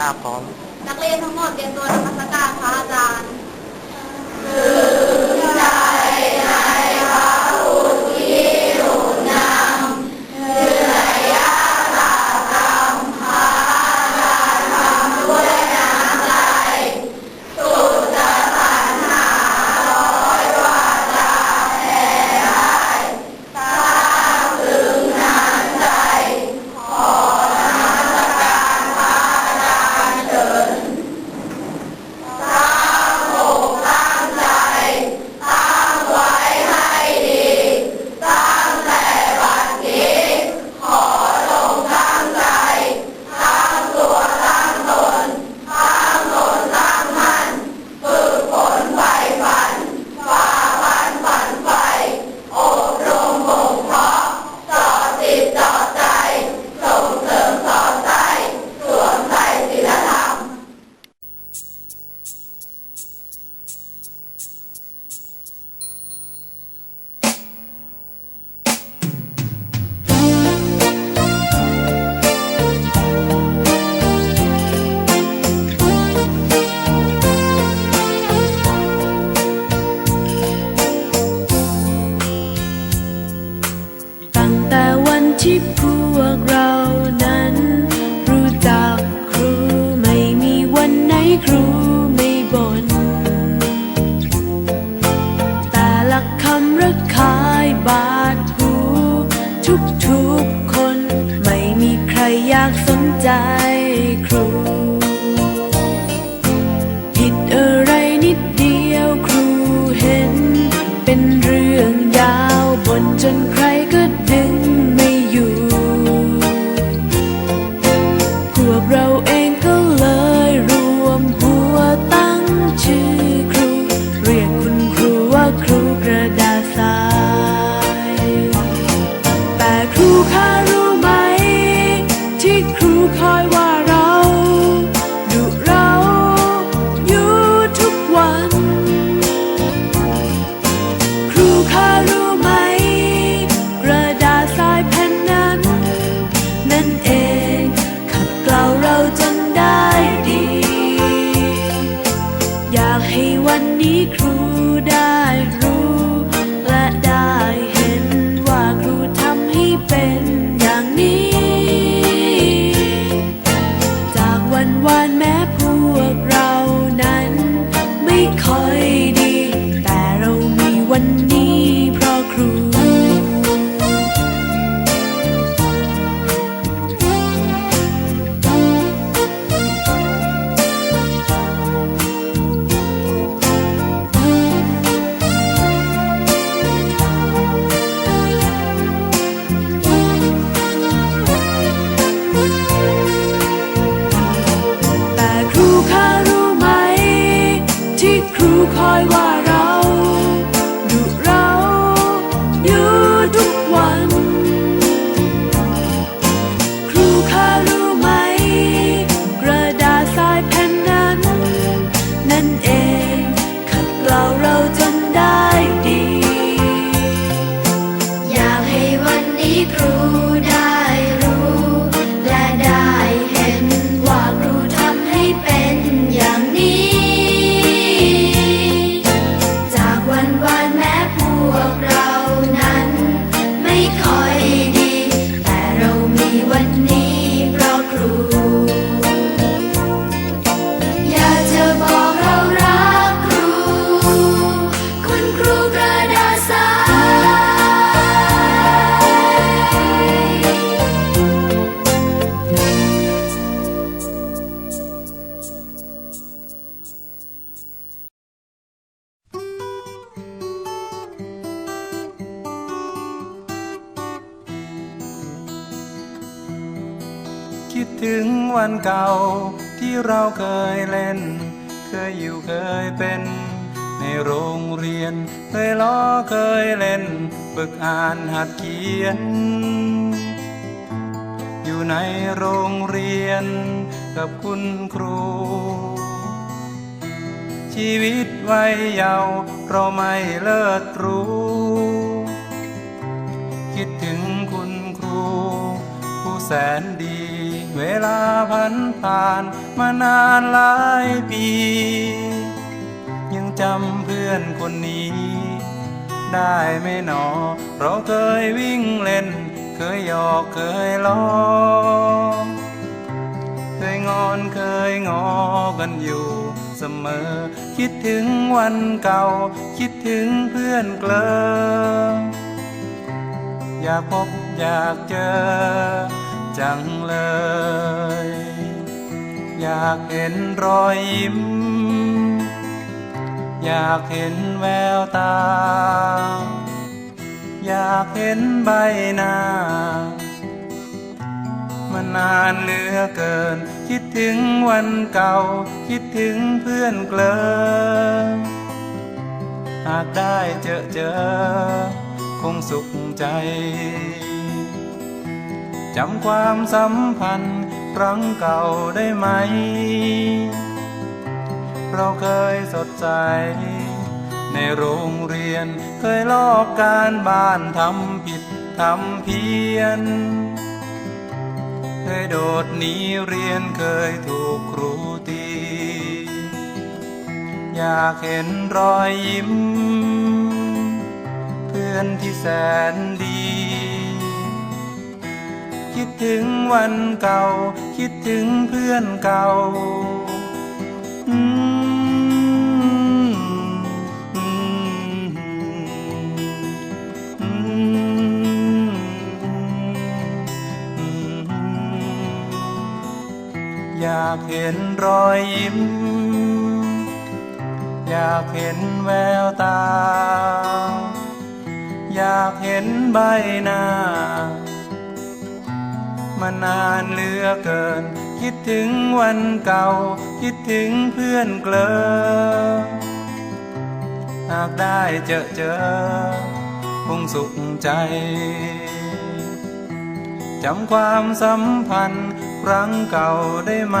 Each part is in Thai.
ครับผมนักเรียนทั้งหมดเตรียมตัวนมัสการพระอาจารย์ คิดถึงวันเก่าที่เราเคยเล่น เคยอยู่เคยเป็น ในโรงเรียน เคยล้อเคยเล่นฝึกอ่านหัดเขียน อยู่ในโรงเรียนกับคุณครู ชีวิตวัยเยาว์เราไม่เลิศรู้ คิดถึงคุณครู ผู้แสนดี เวลาพันผ่านมานานหลายปี ยังจำเพื่อนคนนี้ ได้ไม่หนอเพราะเคยวิ่งเล่น เคยหยอกเคยล้อ เคยงอนเคยงอกันอยู่เสมอ คิดถึงวันเก่า คิดถึงเพื่อนเกลออยากพบอยากเจอ จังเลย อยากเห็นรอยยิ้ม อยากเห็นแววตา อยากเห็นใบหน้า มันนานเหลือเกิน คิดถึงวันเก่า คิดถึงเพื่อนเกลอหากได้เจอเจอ คงสุขใจ จำความสัมพันธ์ครั้งเก่าได้ไหม เราเคยสดใส ในโรงเรียนเคยลอกการบ้านทำผิดทำเพี้ยน เคยโดดหนีเรียนเคยถูกครูตี อยากเห็นรอยยิ้ม เพื่อนที่แสนดี คิดถึงวันเก่า คิดถึงเพื่อนเก่าอืมอืมอืมอืมอยากเห็นรอยยิ้ม อยากเห็นแววตา อยากเห็นใบหน้า มานานเหลือเกิน คิดถึงวันเก่า คิดถึงเพื่อนเกลอหากได้เจอเจอ คงสุขใจจำความสัมพันธ์ครั้งเก่าได้ไหม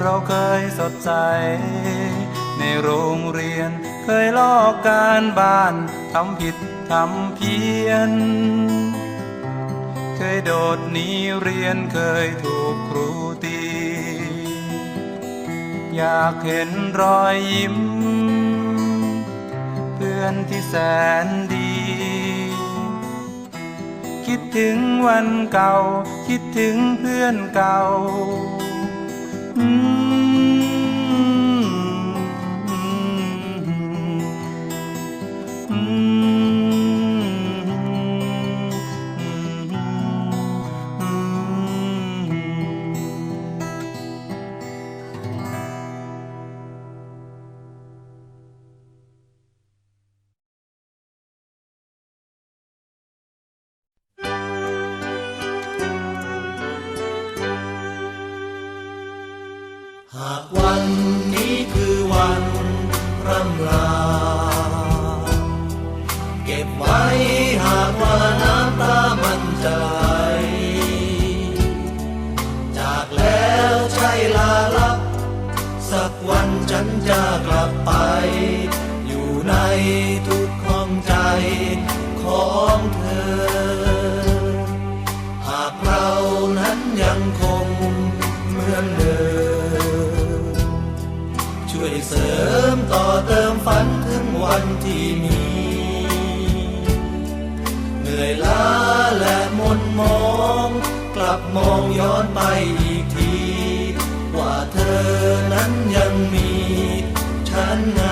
เราเคยสดใส ในโรงเรียนเคยลอกการบ้านทำผิดทำเพี้ยน เคยโดดหนีเรียนเคยถูกครูตี อยากเห็นรอยยิ้ม เพื่อนที่แสนดี คิดถึงวันเก่า คิดถึงเพื่อนเก่า หากวันนี้คือวันร่ำลา เติมฝันถึงวันที่มี เหนื่อยล้าและมนมอง กลับมองย้อนไปอีกที ว่าเธอนั้นยังมี ฉันไง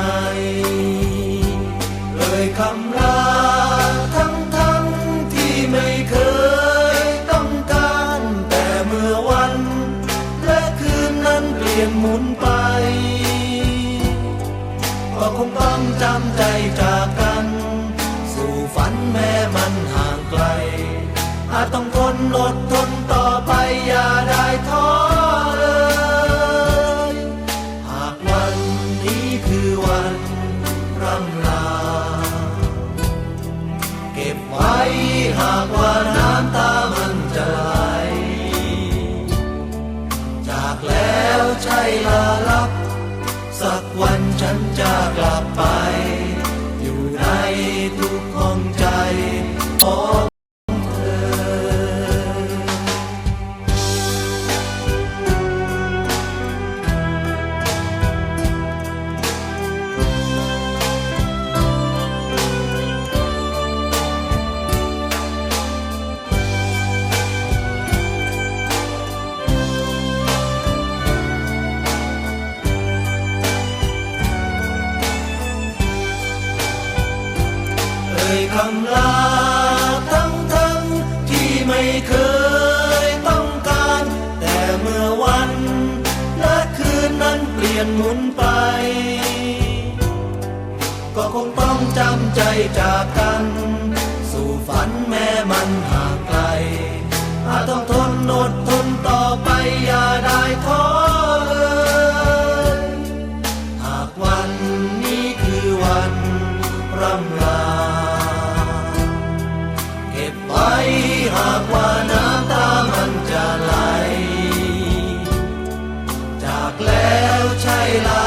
ดทนต่อไปอย่าได้ท้อ หมุนไป ก็คงต้องจำใจจากกัน สู่ฝันแม้มันห่างไกล อาจต้องทนอดทนต่อไปอย่าได้ท้อเลยหากวันนี้คือวันร่ำลา เก็บไว้หากว่าน้ำตามันจะไหล จากแล้ว ใ